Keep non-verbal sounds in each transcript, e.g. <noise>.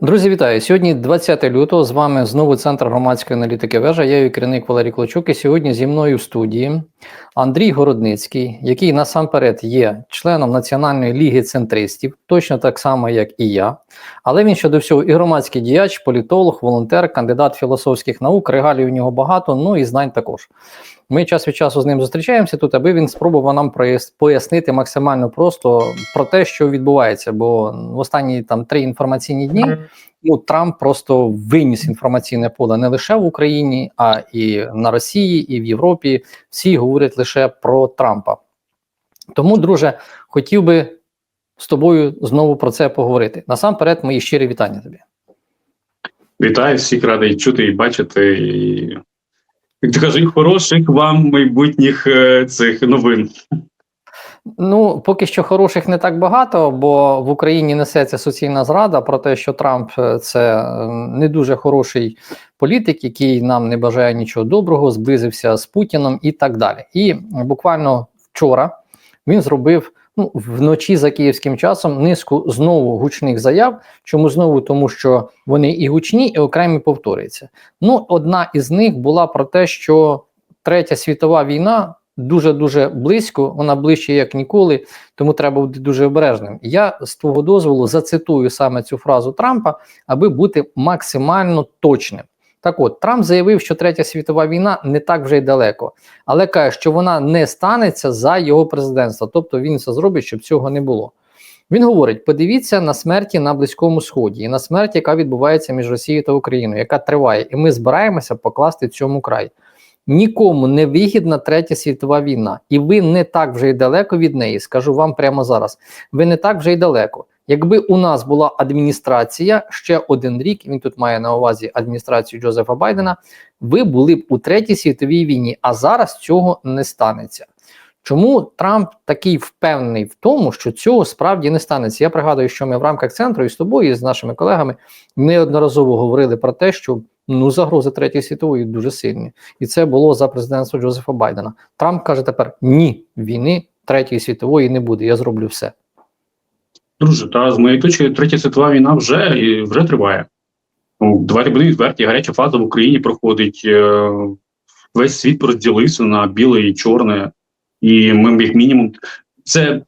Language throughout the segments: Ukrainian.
Друзі, вітаю! Сьогодні 20 лютого. З вами знову центр громадської аналітики вежа. Я її керівник Валерій Клочук. І сьогодні зі мною в студії Андрій Городницький, який насамперед є членом Національної ліги центристів, точно так само, як і я. Але він щодо всього і громадський діяч, політолог, волонтер, кандидат філософських наук. Регалій у нього багато, ну і знань також. Ми час від часу з ним зустрічаємося тут, аби він спробував нам пояснити максимально просто про те, що відбувається. Бо в останні там три інформаційні дні ну Трамп просто виніс інформаційне поле не лише в Україні, а і на Росії, і в Європі. Всі говорять лише про Трампа. Тому, друже, хотів би з тобою знову про це поговорити. Насамперед, мої щирі вітання тобі. Вітаю всіх радий чути і бачити. І як ти хороших вам майбутніх е, цих новин. Ну, поки що хороших не так багато, бо в Україні несеться суцільна зрада про те, що Трамп е, це е, не дуже хороший політик, який нам не бажає нічого доброго, зблизився з Путіном і так далі. І буквально вчора він зробив ну, вночі за київським часом низку знову гучних заяв. Чому знову? Тому що вони і гучні, і окремі повторюються. Ну, одна із них була про те, що третя світова війна. Дуже дуже близько, вона ближче як ніколи, тому треба бути дуже обережним. Я з твого дозволу зацитую саме цю фразу Трампа, аби бути максимально точним. Так от Трамп заявив, що третя світова війна не так вже й далеко, але каже, що вона не станеться за його президентства, тобто він все зробить, щоб цього не було. Він говорить: подивіться на смерті на Близькому Сході і на смерть, яка відбувається між Росією та Україною, яка триває, і ми збираємося покласти цьому край. Нікому не вигідна третя світова війна, і ви не так вже й далеко від неї. Скажу вам прямо зараз. Ви не так вже й далеко. Якби у нас була адміністрація ще один рік, він тут має на увазі адміністрацію Джозефа Байдена, ви були б у третій світовій війні, а зараз цього не станеться. Чому Трамп такий впевнений в тому, що цього справді не станеться? Я пригадую, що ми в рамках центру і з тобою, і з нашими колегами неодноразово говорили про те, що ну загрози третьої світової дуже сильні, і це було за президентства Джозефа Байдена. Трамп каже тепер: ні, війни третьої світової не буде. Я зроблю все. Друже, та з моєї точки третя світова війна вже і вже триває. Ну, Давайте будемо відверті. Гаряча фаза в Україні проходить. Е, весь світ розділився на біле і чорне, і ми, як мінімум, це,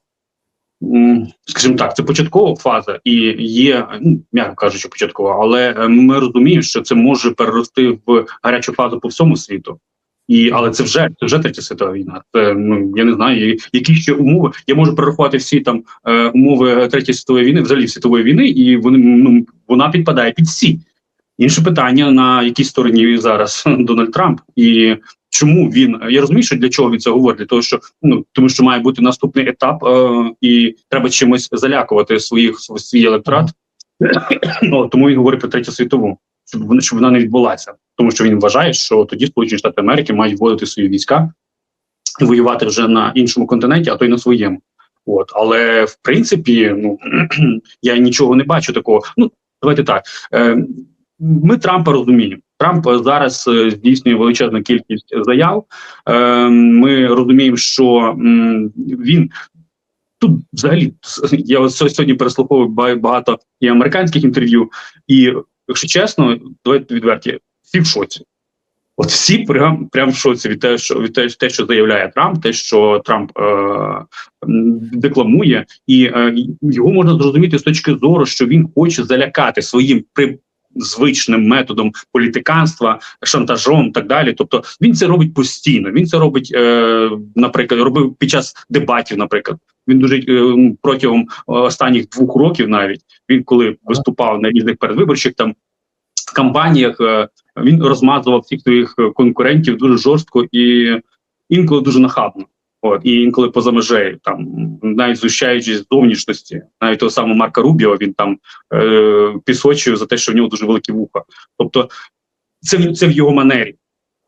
скажімо так, це початкова фаза і є, ну, м'яко кажучи, початкова, але е, ми розуміємо, що це може перерости в гарячу фазу по всьому світу. І але це вже це вже третя світова війна. Це ну я не знаю, які ще умови. Я можу перерахувати всі там е, умови третьої світової війни, взагалі світової війни, і вони ну вона підпадає під всі. Інше питання на якій стороні зараз <laughs> Дональд Трамп і чому він я розумію, що для чого він це говорить? Для того, що ну тому, що має бути наступний етап, е, і треба чимось залякувати своїх свій електорат. Ну тому він говорить про третю світову щоб вона щоб вона не відбулася, тому що він вважає, що тоді Сполучені Штати Америки мають вводити свої війська і воювати вже на іншому континенті, а то й на своєму. От, але в принципі, ну <clears throat> я нічого не бачу такого. Ну давайте так. Е, Ми Трампа розуміємо. Трамп зараз е, здійснює величезну кількість заяв. Е, Ми розуміємо, що він. Тут взагалі я сьогодні переслуховую багато і американських інтерв'ю, і якщо чесно, давайте відверті, всі в шоці. От всі прям прям в шоці від те, що від те, що заявляє Трамп, те, що Трамп е, декламує, і е, його можна зрозуміти з точки зору, що він хоче залякати своїм при. Звичним методом політиканства, шантажом так далі. Тобто він це робить постійно. Він це робить, е, наприклад, робив під час дебатів. Наприклад, він дуже е, протягом останніх двох років, навіть він коли виступав на різних передвиборчих там кампаніях, е, він розмазував всіх своїх конкурентів дуже жорстко і інколи дуже нахабно. От і інколи поза межею, там навіть зущаючись зовнішності, навіть того самого Марка Рубіо він там е, пісочив за те, що в нього дуже великі вуха. Тобто, це це в його манері.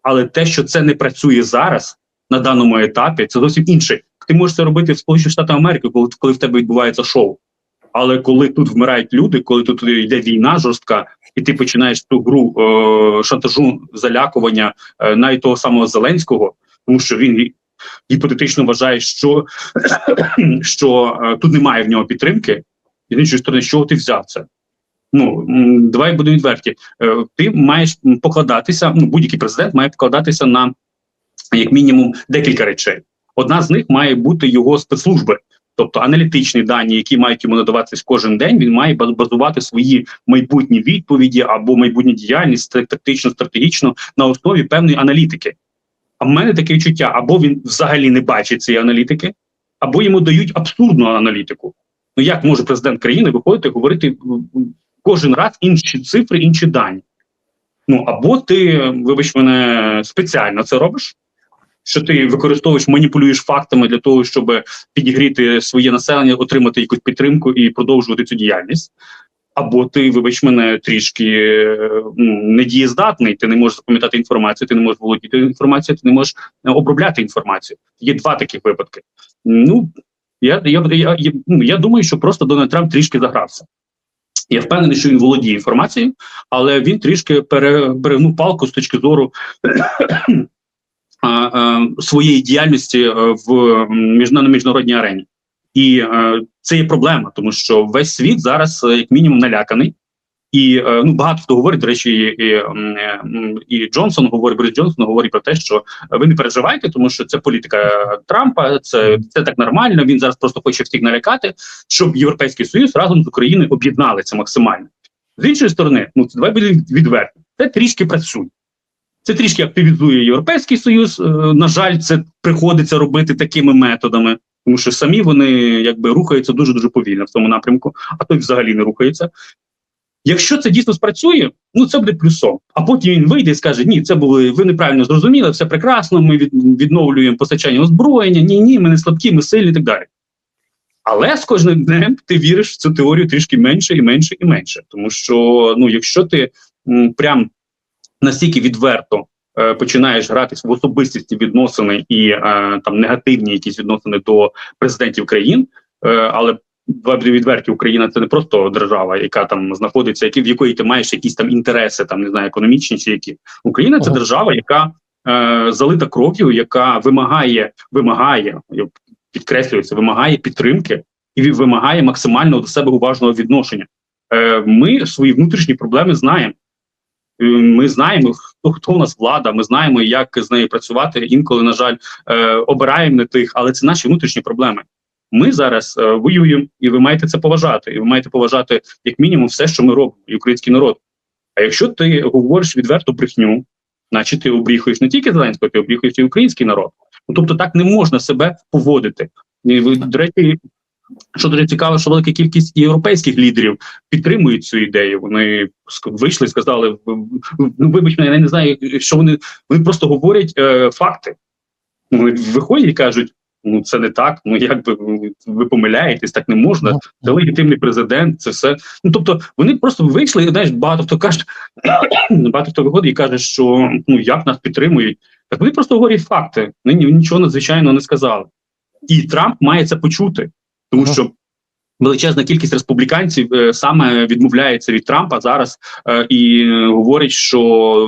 Але те, що це не працює зараз на даному етапі, це зовсім інше. Ти можеш це робити в Сполучених Штатах Америки, коли коли в тебе відбувається шоу. Але коли тут вмирають люди, коли тут йде війна жорстка, і ти починаєш ту гру е, шантажу залякування е, навіть того самого Зеленського, тому що він гіпотетично вважає, що <coughs> що е, тут немає в нього підтримки, і з іншої сторони, з чого ти взяв це? Ну давай будемо відверті. Е, Ти маєш покладатися. Ну будь-який президент має покладатися на як мінімум декілька речей. Одна з них має бути його спецслужби, тобто аналітичні дані, які мають йому надаватись кожен день. Він має базувати свої майбутні відповіді або майбутню діяльність тактично стратегічно на основі певної аналітики. А в мене таке відчуття: або він взагалі не бачить цієї аналітики, або йому дають абсурдну аналітику. Ну як може президент країни виходити і говорити кожен раз інші цифри, інші дані? Ну або ти, вибач мене, спеціально це робиш, що ти використовуєш, маніпулюєш фактами для того, щоб підігріти своє населення, отримати якусь підтримку і продовжувати цю діяльність. Або ти, вибач мене, трішки недієздатний, ти не можеш запам'ятати інформацію, ти не можеш володіти інформацією, ти не можеш е, обробляти інформацію. Є два таких випадки. Ну я, я, я, я, ну, я думаю, що просто Дональд Трамп трішки загрався. Я впевнений, що він володіє інформацією, але він трішки пере, перегнув палку з точки зору своєї діяльності е, в на міжнародній арені. І е, це є проблема, тому що весь світ зараз, е, як мінімум, наляканий. І е, ну багато хто говорить, до речі, і, і, е, і Джонсон говорить, Борис Джонсон говорить про те, що ви не переживайте, тому що це політика Трампа, це, це так нормально. Він зараз просто хоче всіх налякати, щоб Європейський Союз разом з Україною об'єдналися максимально. З іншої сторони, ну це давай будемо відверті. Це трішки працює. Це трішки активізує Європейський Союз. Е, на жаль, це приходиться робити такими методами, тому що самі вони якби рухаються дуже дуже повільно в цьому напрямку, а то взагалі не рухаються. Якщо це дійсно спрацює, ну це буде плюсом. А потім він вийде і скаже: Ні, це були ви неправильно зрозуміли, все прекрасно. Ми від, відновлюємо постачання озброєння. Ні, ні, ми не слабкі, ми сильні і так далі. Але з кожним днем ти віриш в цю теорію трішки менше і менше і менше. Тому що ну, якщо ти м, прям настільки відверто е, починаєш гратись в особистісні відносини і е, там негативні якісь відносини до президентів країн, е, але відверті, Україна це не просто держава, яка там знаходиться, які в якої ти маєш якісь там інтереси, там не знаю, економічні чи які Україна це Ага. держава, яка е, залита кров'ю, яка вимагає, вимагає, я підкреслюю це, вимагає підтримки і вимагає максимально до себе уважного відношення. Е, ми свої внутрішні проблеми знаємо. Е, Ми знаємо, хто хто у нас влада. Ми знаємо, як з нею працювати. Інколи, на жаль, е, обираємо не тих, але це наші внутрішні проблеми. Ми зараз е, воюємо, і ви маєте це поважати. І ви маєте поважати як мінімум все, що ми робимо, і український народ. А якщо ти говориш відверту брехню, значить ти обріхуєш не тільки Зеленського, ти обріхуєш і український народ. Ну тобто так не можна себе поводити. І, до речі, що дуже цікаво, що велика кількість європейських лідерів підтримують цю ідею. Вони вийшли і сказали: «В- в- ну вибач мене, я не знаю, що вони вони просто говорять е, факти. Вони виходять і кажуть: ну це не так. Ну якби ви- ви помиляєтесь, так не можна. Це легітимний президент, це все. Ну тобто вони просто вийшли, і знаєш, багато хто каже, <coughs> багато хто виходить і каже, що ну як нас підтримують. Так вони просто говорять факти. Вони нічого надзвичайного не сказали. І Трамп має це почути, тому що величезна кількість республіканців е, саме відмовляється від Трампа зараз е, і говорить, що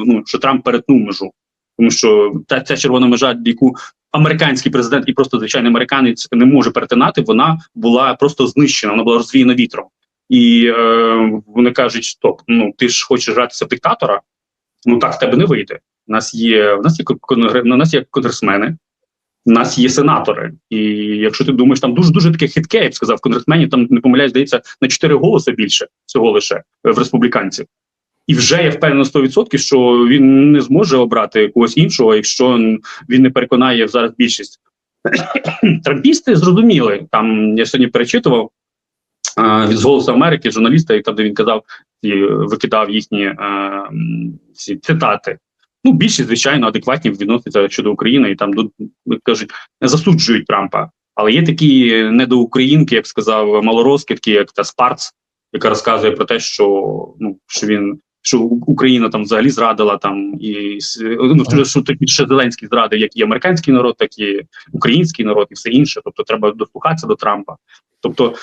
ну що Трамп перетнув межу, тому що та ця червона межа, яку американський президент і просто звичайний американець не може перетинати, вона була просто знищена, вона була розвіяна вітром. І е, вони кажуть: стоп, ну ти ж хочеш гратися в диктатора? Ну так в тебе не вийде. У нас є у нас є у нас є конгресмени, у нас є сенатори. І якщо ти думаєш, там дуже дуже таке хитке, я б сказав, конгресменів там не помиляюсь, здається, на 4 голоси більше всього лише е, в республіканців. І вже я впевнений 100%, що він не зможе обрати когось іншого, якщо він не переконає зараз більшість. <coughs> Трампісти зрозуміли. Там я сьогодні перечитував е, від «Голосу Америки журналіста, і там, де він казав і викидав їхні е, ці цитати. Ну, більшість, звичайно, адекватні відносяться щодо України, і там до як кажуть, засуджують Трампа. Але є такі недоукраїнки, як сказав малорозкидки, як та Спарц, яка розказує про те, що ну що він що Україна там взагалі зрадила там і ну, що, що тоді ще Зеленський зрадив, як і американський народ, так і український народ, і все інше. Тобто треба дослухатися до Трампа. Тобто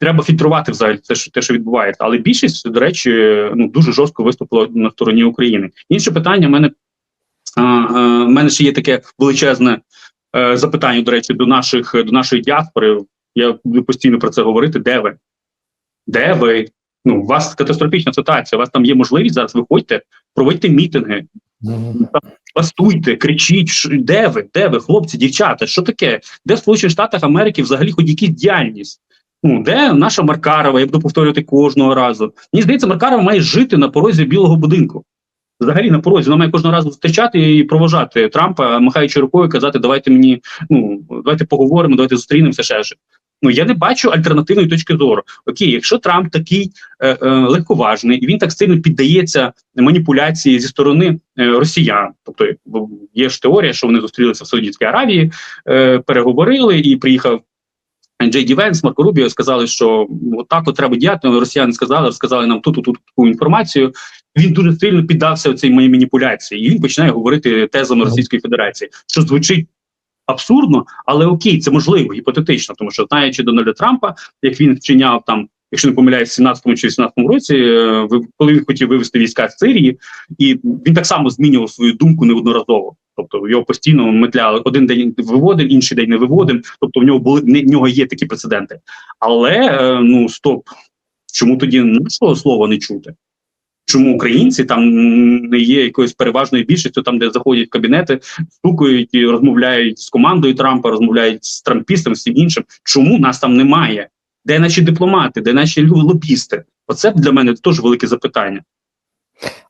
треба фільтрувати взагалі те, що те, що відбувається. Але більшість, до речі, ну дуже жорстко виступила на стороні України. Інше питання в мене а, а, в мене ще є таке величезне е, запитання, до речі, до наших до нашої діаспори. Я буду постійно про це говорити. Де ви? Де ви? Ну, у вас катастрофічна ситуація. У вас там є можливість зараз. Виходьте, проводьте мітинги, бастуйте, кричіть, де ви, де ви, хлопці, дівчата, що таке? Де в Сполучених Штатах Америки взагалі хоч якісь діяльність? Ну, де наша Маркарова, я буду повторювати кожного разу. Мені здається, Маркарова має жити на порозі білого будинку. Взагалі на порозі вона має кожного разу зустрічати і провожати Трампа, махаючи рукою, казати, давайте мені, ну давайте поговоримо, давайте зустрінемося ще ж. Ну я не бачу альтернативної точки зору. Окей, якщо Трамп такий е, е, легковажний і він так сильно піддається маніпуляції зі сторони е, росіян, тобто є ж теорія, що вони зустрілися в Саудівській Аравії, е, переговорили і приїхав. Джей Ді Венс, Марко Рубіо сказали, що от так от треба діяти. Росіяни сказали, розказали нам ту ту ту таку інформацію. Він дуже сильно піддався цій моїй маніпуляції, і він починає говорити тезами Російської Федерації, що звучить абсурдно, але окей, це можливо гіпотетично, тому що знаючи Дональда Трампа, як він вчиняв там, якщо не помиляюсь, в 17-му чи 18-му році, е, коли він хотів вивести війська з Сирії, і він так само змінював свою думку неодноразово. Тобто його постійно метляли один день виводив, інший день не виводив. Тобто в нього були не- в нього є такі прецеденти. Але е, ну стоп, чому тоді нашого слова не чути? Чому українці там не є якоюсь переважною більшістю, там де заходять в кабінети, стукають і розмовляють з командою Трампа, розмовляють з трампістами, з всім іншим. Чому нас там немає? Де наші дипломати, де наші лобісти? Оце для мене теж велике запитання.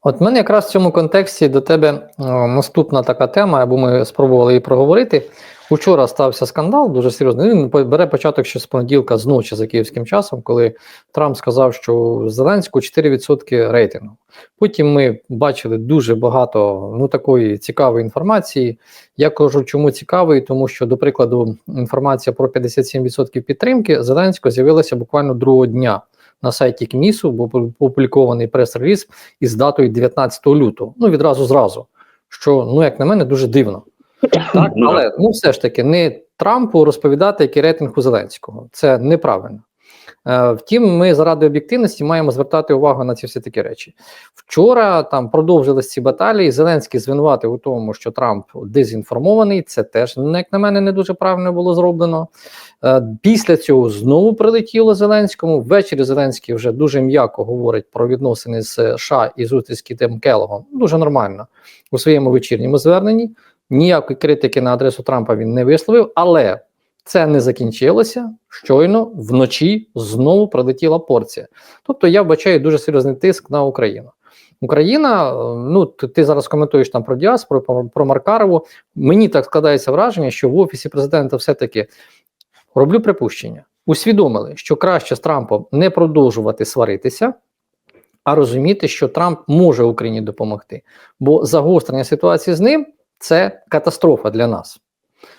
От мене якраз в цьому контексті до тебе наступна така тема, або ми спробували її проговорити. Учора стався скандал дуже серйозний. Він бере початок ще з понеділка з ночі за київським часом, коли Трамп сказав, що Зеленську 4% рейтингу. Потім ми бачили дуже багато ну такої цікавої інформації. Я кажу, чому цікавий, тому що, до прикладу, інформація про 57% підтримки Зеленського з'явилася буквально другого дня на сайті КМІСу, був опублікований прес-реліз із датою 19 лютого. Ну відразу зразу. Що, ну як на мене, дуже дивно. Так, Ну, але ну все ж таки не Трампу розповідати, який рейтинг у Зеленського. Це неправильно. Е, втім, ми заради об'єктивності маємо звертати увагу на ці всі такі речі. Вчора там продовжились ці баталії. Зеленський звинуватив у тому, що Трамп дезінформований. Це теж, як на мене, не дуже правильно було зроблено. Е, Після цього знову прилетіло Зеленському. Ввечері Зеленський вже дуже м'яко говорить про відносини з США і зустріч з Кітем Келогом. Дуже нормально у своєму вечірньому зверненні. Ніякої критики на адресу Трампа він не висловив, але це не закінчилося. Щойно вночі знову прилетіла порція. Тобто я вбачаю дуже серйозний тиск на Україну. Україна, ну ти зараз коментуєш там про діаспору, про, про Маркарову. Мені так складається враження, що в офісі президента все-таки роблю припущення, усвідомили, що краще з Трампом не продовжувати сваритися, а розуміти, що Трамп може Україні допомогти. Бо загострення ситуації з ним це катастрофа для нас.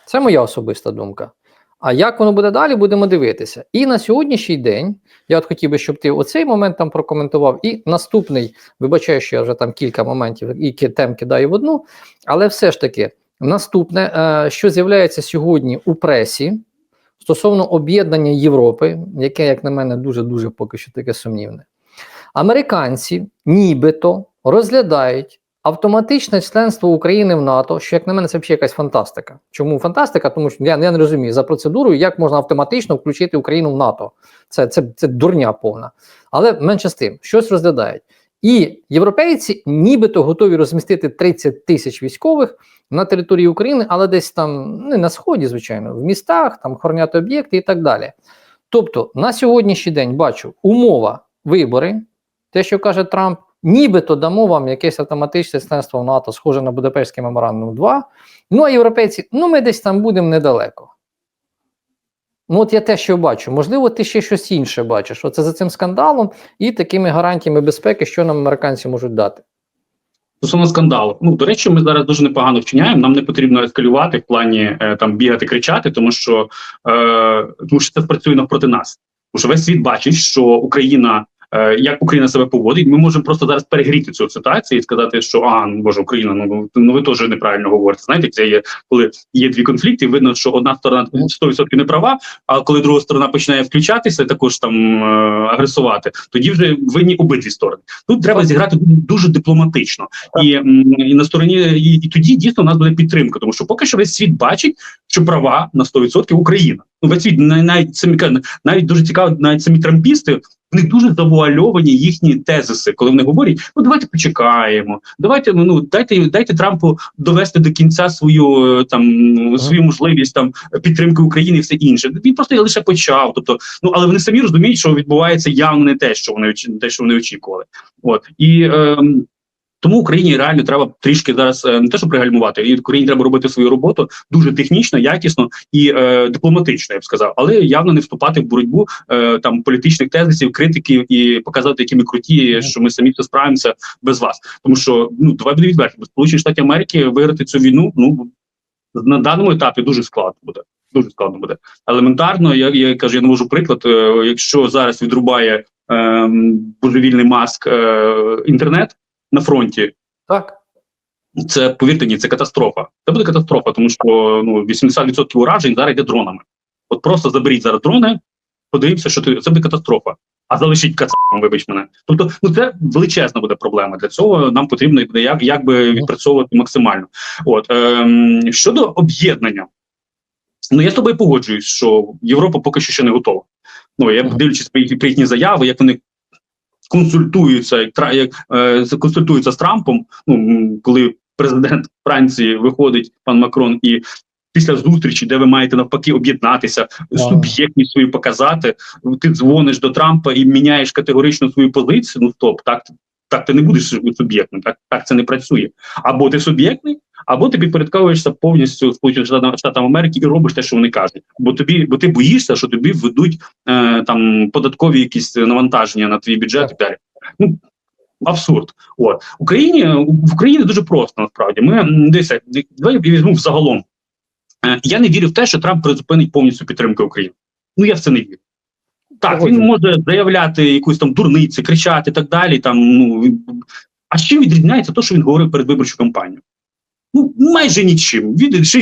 Це моя особиста думка. А як воно буде далі, будемо дивитися. І на сьогоднішній день я от хотів би, щоб ти оцей момент там прокоментував, і наступний, вибачаю, що я вже там кілька моментів і тем кидаю в одну, але все ж таки, наступне, е, що з'являється сьогодні у пресі стосовно об'єднання Європи, яке, як на мене, дуже дуже поки що таке сумнівне. Американці нібито розглядають автоматичне членство України в НАТО, що як на мене це взагалі якась фантастика. Чому фантастика? Тому що я, я не розумію за процедурою, як можна автоматично включити Україну в НАТО. Це, це, це дурня повна. Але менше з тим, щось розглядають. І європейці нібито готові розмістити 30 тисяч військових на території України, але десь там не на сході, звичайно, в містах, там хорняти об'єкти і так далі. Тобто на сьогоднішній день бачу умова вибори, те, що каже Трамп, нібито дамо вам якесь автоматичне членство в НАТО, схоже на Будапештський меморандум 2. Ну а європейці, ну ми десь там будемо недалеко. Ну, от я те, що бачу. Можливо, ти ще щось інше бачиш. Оце за цим скандалом і такими гарантіями безпеки, що нам американці можуть дати. Стосовно скандалу. Ну, до речі, ми зараз дуже непогано вчиняємо. Нам не потрібно ескалювати в плані е, там бігати, кричати, тому що, е, тому що це спрацює навпроти нас. Тому що весь світ бачить, що Україна. Е, Як Україна себе поводить, ми можемо просто зараз перегріти цю ситуацію і сказати, що а ну боже, Україна, ну ну ви теж неправильно говорите. Знаєте, це є коли є дві конфлікти. Видно, що одна сторона 100% не права. А коли друга сторона починає включатися, також там е, агресувати, тоді вже винні обидві сторони. Тут треба зіграти дуже дипломатично і, і на стороні, і, і тоді дійсно у нас буде підтримка, тому що поки що весь світ бачить, що права на 100% Україна. Ну весь світ навіть самі навіть дуже цікаво, навіть самі трампісти в них дуже завуальовані їхні тезиси, коли вони говорять: ну давайте почекаємо, давайте ну дайте дайте Трампу довести до кінця свою е, там свою можливість там підтримки України і все інше. Він просто лише почав. Тобто, ну але вони самі розуміють, що відбувається явно не те, що вони те, що вони очікували. От і. ем, тому Україні реально треба трішки зараз е, не те, що пригальмувати, і Україні треба робити свою роботу дуже технічно, якісно і е, дипломатично, я б сказав, але явно не вступати в боротьбу е, там політичних тезисів, критиків і показати, які ми круті, що ми самі все справимося без вас. Тому що ну давай буде відверті, без Сполучених Штатів Америки виграти цю війну. Ну на даному етапі дуже складно буде. Дуже складно буде. Елементарно, я, я кажу, я навожу приклад. е, якщо зараз відрубає е, божевільний маск е, інтернет на фронті, Так. це повірте ні, це катастрофа. Це буде катастрофа, тому що ну 80% уражень зараз йде дронами. От просто заберіть зараз дрони, подивіться, що ти це буде катастрофа. А залишіть кацапом, вибач мене. Тобто, ну це величезна буде проблема. Для цього нам потрібно буде як, як би відпрацьовувати максимально. От ем, щодо об'єднання, ну я з тобою погоджуюсь, що Європа поки що ще не готова. Ну я дивлячись про їхні заяви, як вони консультуються, як, як е, консультуються з Трампом. Ну коли президент Франції виходить, пан Макрон, і після зустрічі, де ви маєте навпаки об'єднатися, суб'єктність свою показати, ти дзвониш до Трампа і міняєш категорично свою позицію. Ну стоп, так так ти не будеш суб'єктним, так так це не працює. Або ти суб'єктний, або ти підпорядковуєшся повністю Сполученим Штатам, Штатам Америки і робиш те, що вони кажуть. Бо тобі, бо ти боїшся, що тобі введуть е, там податкові якісь навантаження на твій бюджет і так далі. Ну абсурд. От Україні в Україні дуже просто насправді. Ми м, дивися, давай я візьму взагалом. Е, Я не вірю в те, що Трамп призупинить повністю підтримку України. Ну я в це не вірю. Так, він може заявляти якусь там дурниці, кричати і так далі. Там, ну, а з чим відрізняється те, що він говорив перед виборчою кампанією? Ну, майже нічим. Він, що,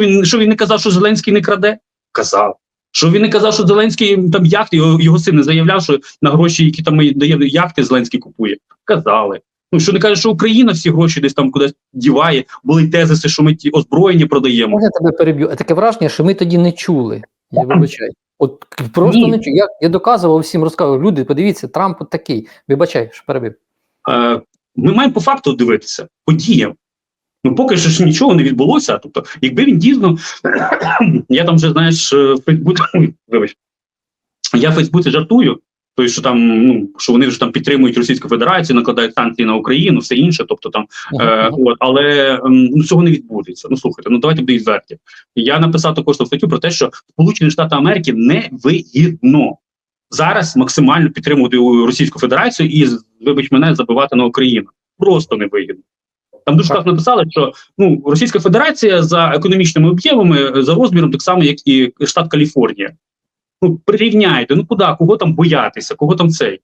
він, що він не казав, що Зеленський не краде? Казав. Що він не казав, що Зеленський там яхти, його, його син не заявляв, що на гроші, які там дає яхти, Зеленський купує. Казали. Ну, що не каже, що Україна всі гроші десь там кудись діває, були тезиси, що ми ті озброєння продаємо. Я тебе переб'ю? Таке враження, що ми тоді не чули. Я вибачаю. От просто Ні. не чули. Я, я доказував всім, розказував, люди, подивіться, Трамп от такий. Вибачай, що перебив. Е, ми маємо по факту дивитися, по діям. Ну, поки що ж нічого не відбулося. Тобто, якби він дійсно, <clears throat> я там вже знаєш, е, в Фейсбуці, <clears throat> вибач, я в Фейсбуці жартую, то що там, ну що вони вже там підтримують Російську Федерацію, накладають санкції на Україну, все інше. Тобто там Е, от, але ну, цього не відбудеться. Ну слухайте, ну давайте буде відверті. Я написав також статтю про те, що Сполучені Штати Америки не вигідно зараз максимально підтримувати Російську Федерацію і вибач мене забивати на Україну. Просто не вигідно. Там дуже так написали, що ну Російська Федерація за економічними об'ємами е, за розміром, так само як і штат Каліфорнія. Ну прирівняйте, ну куди, кого там боятися, кого там цей.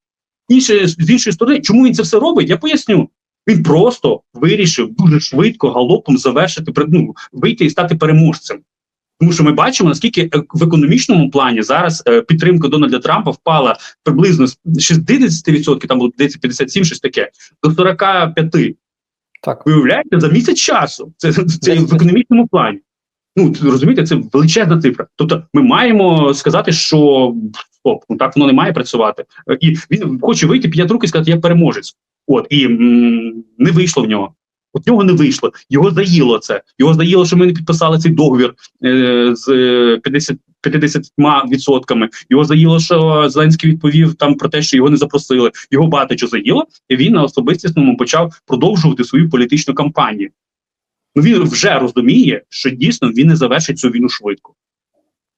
Інше з іншої сторони, чому він це все робить? Я поясню. Він просто вирішив дуже швидко галопом завершити ну, вийти і стати переможцем. Тому що ми бачимо, наскільки е, в економічному плані зараз е, підтримка Дональда Трампа впала приблизно з 60%, там було здається 57, щось таке, до 45%. Так. виявляєте за місяць часу. Це, це в економічному плані. Ну розумієте, це величезна цифра. Тобто, ми маємо сказати, що стоп, ну так воно не має працювати. І він хоче вийти, п'ять років і сказати, я переможець. От і м, не вийшло в нього. От нього не вийшло. Його заїло це. Його заїло, що ми не підписали цей договір е, з е, 50 50%. Його заїло, що Зеленський відповів там про те, що його не запросили. Його багато заїло, і він на особистісному почав продовжувати свою політичну кампанію. Ну він вже розуміє, що дійсно він не завершить цю війну швидко.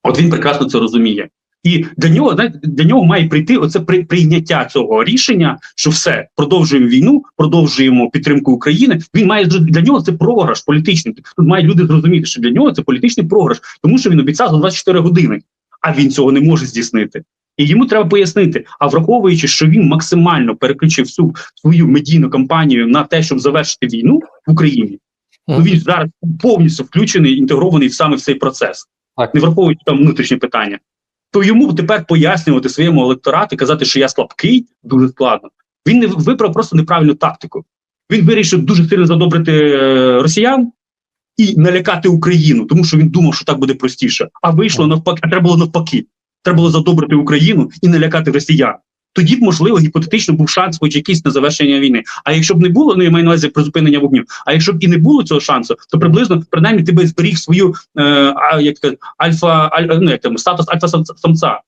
От він прекрасно це розуміє. І для нього знаєте, для нього має прийти оце при, прийняття цього рішення, що все продовжуємо війну, продовжуємо підтримку України. Він має для нього це програш політичний. Тут мають люди зрозуміти, що для нього це політичний програш, тому що він обіцяв за 24 години, а він цього не може здійснити. І йому треба пояснити. А враховуючи, що він максимально переключив всю свою медійну кампанію на те, щоб завершити війну в Україні, ну він зараз повністю включений, інтегрований саме в цей процес, Так. не враховуючи там внутрішні питання. То йому тепер пояснювати своєму електорату, і казати, що я слабкий, дуже складно. Він не вибрав просто неправильну тактику. Він вирішив дуже сильно задобрити е, росіян і налякати Україну, тому що він думав, що так буде простіше. А вийшло навпаки, а треба було навпаки. Треба було задобрити Україну і налякати росіян. Тоді б можливо гіпотетично був шанс, хоч якийсь на завершення війни. А якщо б не було, ну я маю на увазі призупинення вогню. А якщо б і не було цього шансу, то приблизно принаймні ти би зберіг свою е, а, як альфа, аль, ну як там статус альфа самця.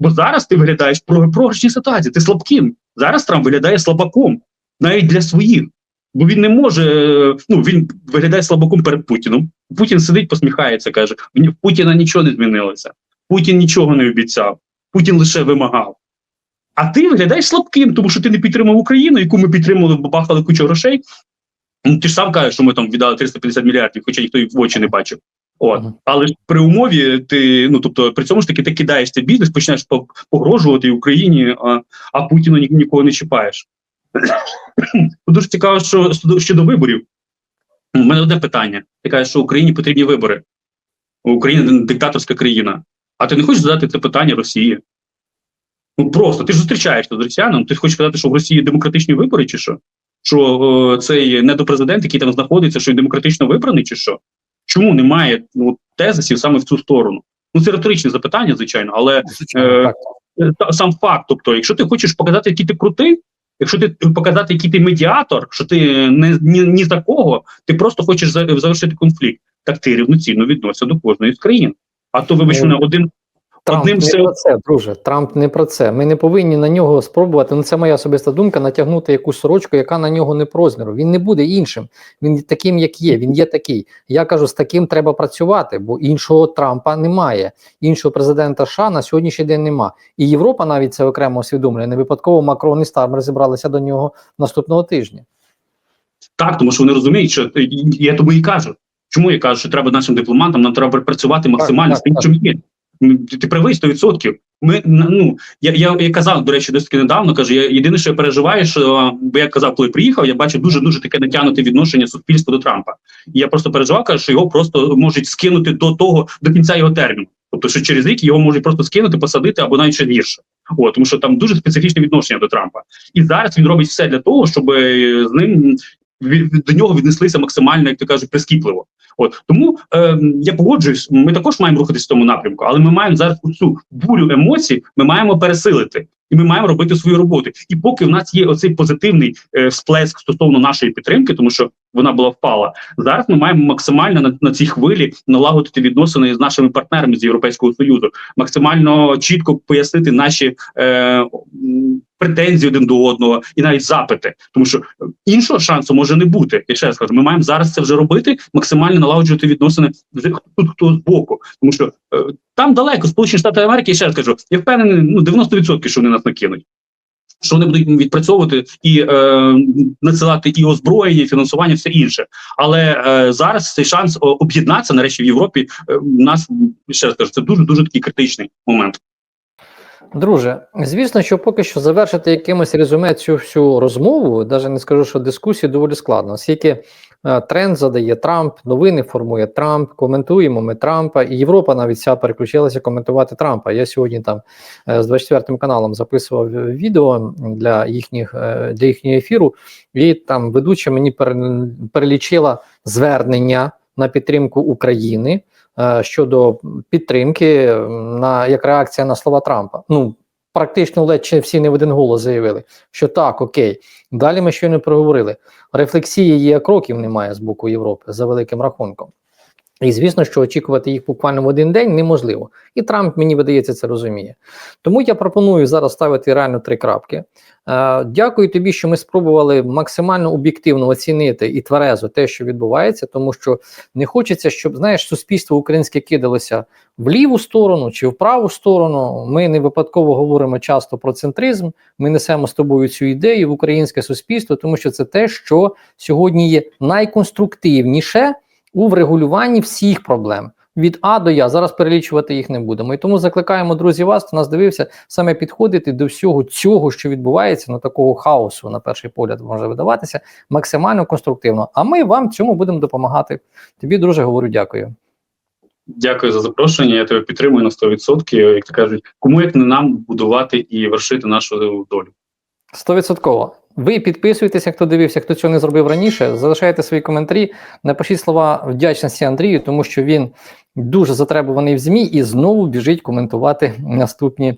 Бо зараз ти виглядаєш про програшній ситуації, ти слабким. Зараз Трамп виглядає слабаком навіть для своїх. Бо він не може, е, ну він виглядає слабаком перед Путіном. Путін сидить, посміхається, каже: в Путіна нічого не змінилося. Путін нічого не обіцяв, Путін лише вимагав. А ти виглядаєш слабким, тому що ти не підтримав Україну, яку ми підтримували, бо бахали кучу грошей. Ну, ти ж сам кажеш, що ми там віддали 350 мільярдів, хоча ніхто їх в очі не бачив. От, але ж при умові ти, ну тобто, при цьому ж таки ти кидаєш цей бізнес, починаєш погрожувати Україні, а, а Путіну ні, нікого не чіпаєш. <coughs> Дуже цікаво, що щодо виборів. У мене одне питання. Ти кажеш, що Україні потрібні вибори. Україна диктаторська країна. А ти не хочеш задати це питання Росії? Ну просто ти ж зустрічаєшся з росіяном, ти хочеш сказати, що в Росії демократичні вибори, чи що? Що о, цей недопрезидент, який там знаходиться, що він демократично вибраний, чи що? Чому немає ну, тезисів саме в цю сторону? Ну, це риторичне запитання, звичайно, але е, та- сам факт. Тобто, якщо ти хочеш показати, який ти крутий, якщо ти показати, який ти медіатор, що ти не ні, ні за кого, ти просто хочеш завершити конфлікт, так ти рівноцінно відносишся до кожної з країн. А то, вибач Ну, мене, один Трамп Одним не все- про це, друже. Трамп не про це. Ми не повинні на нього спробувати. Ну це моя особиста думка. Натягнути якусь сорочку, яка на нього не по розміру. Він не буде іншим. Він таким, як є. Він є такий. Я кажу, з таким треба працювати, бо іншого Трампа немає. Іншого президента США на сьогоднішній день нема. І Європа навіть це окремо усвідомлює. Не випадково Макрон і Стармер зібралися до нього наступного тижня. Так, тому що вони розуміють, що і я тому і кажу. Чому я кажу, що треба нашим дипломатам, нам треба працювати максимально так, з тим, чим є. Ти, правий 100%. Ми ну я, я, я казав, до речі, досить недавно. Кажу, я єдине, що я переживаю, що бо я казав, коли приїхав, я бачив дуже дуже таке натягнуте відношення суспільства до Трампа. І я просто переживав, кажу, що його просто можуть скинути до того до кінця його терміну. Тобто, що через рік його можуть просто скинути, посадити або навіть ще гірше. От, тому що там дуже специфічне відношення до Трампа. І зараз він робить все для того, щоб е, з ним до нього віднеслися максимально, як ти кажеш, прискіпливо. От тому е, я погоджуюсь, ми також маємо рухатись в тому напрямку, але ми маємо зараз цю бурю емоцій, ми маємо пересилити. І ми маємо робити свою роботу. І поки в нас є оцей позитивний е, всплеск стосовно нашої підтримки, тому що вона була впала. Зараз ми маємо максимально на, на цій хвилі налагодити відносини з нашими партнерами з Європейського союзу, максимально чітко пояснити наші е, претензії один до одного і навіть запити, тому що іншого шансу може не бути. Я ще раз кажу, ми маємо зараз це вже робити, максимально налагоджувати відносини з тут, хто з боку, тому що е, там далеко Сполучені Штати Америки. Я ще раз кажу, я впевнений, ну 90% що вони нас накинуть. Що вони будуть відпрацьовувати і е, надсилати і озброєння, і фінансування, все інше. Але е, зараз цей шанс об'єднатися нарешті в Європі. Е, у нас ще раз кажу, це дуже дуже такий критичний момент. Друже, звісно, що поки що завершити якимось резюме цю всю розмову, навіть не скажу, що дискусію доволі складно, оскільки е, тренд задає Трамп, новини формує Трамп, коментуємо ми Трампа, і Європа навіть вся переключилася коментувати Трампа. Я сьогодні там е, з 24 каналом записував відео для їхніх е, для їхнього ефіру, і там ведуча мені перелічила звернення на підтримку України щодо підтримки на як реакція на слова Трампа. Ну практично ледь чи всі не в один голос заявили, що так, окей. Далі ми щойно проговорили. Рефлексії є кроків немає з боку Європи за великим рахунком. І звісно, що очікувати їх буквально в один день неможливо. І Трамп, мені видається, це розуміє. Тому я пропоную зараз ставити реально три крапки. Е, дякую тобі, що ми спробували максимально об'єктивно оцінити і тверезо те, що відбувається, тому що не хочеться, щоб знаєш, суспільство українське кидалося в ліву сторону чи в праву сторону. Ми не випадково говоримо часто про центризм. Ми несемо з тобою цю ідею в українське суспільство, тому що це те, що сьогодні є найконструктивніше у врегулюванні всіх проблем. Від А до Я зараз перелічувати їх не будемо. І тому закликаємо друзі вас, хто нас дивився, саме підходити до всього цього, що відбувається, ну такого хаосу, на перший погляд може видаватися, максимально конструктивно. А ми вам цьому будемо допомагати. Тобі, друже, говорю дякую. Дякую за запрошення. Я тебе підтримую на 100%. Як то кажуть, кому як не нам будувати і вершити нашу долю. Стовідсотково. Ви підписуєтеся, хто дивився, хто цього не зробив раніше. Залишайте свої коментарі, напишіть слова вдячності Андрію, тому що він дуже затребуваний в ЗМІ і знову біжить коментувати наступні е,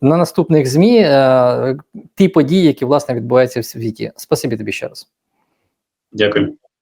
на наступних ЗМІ е, ті події, які власне відбуваються в світі. Спасибі тобі ще раз. Дякую.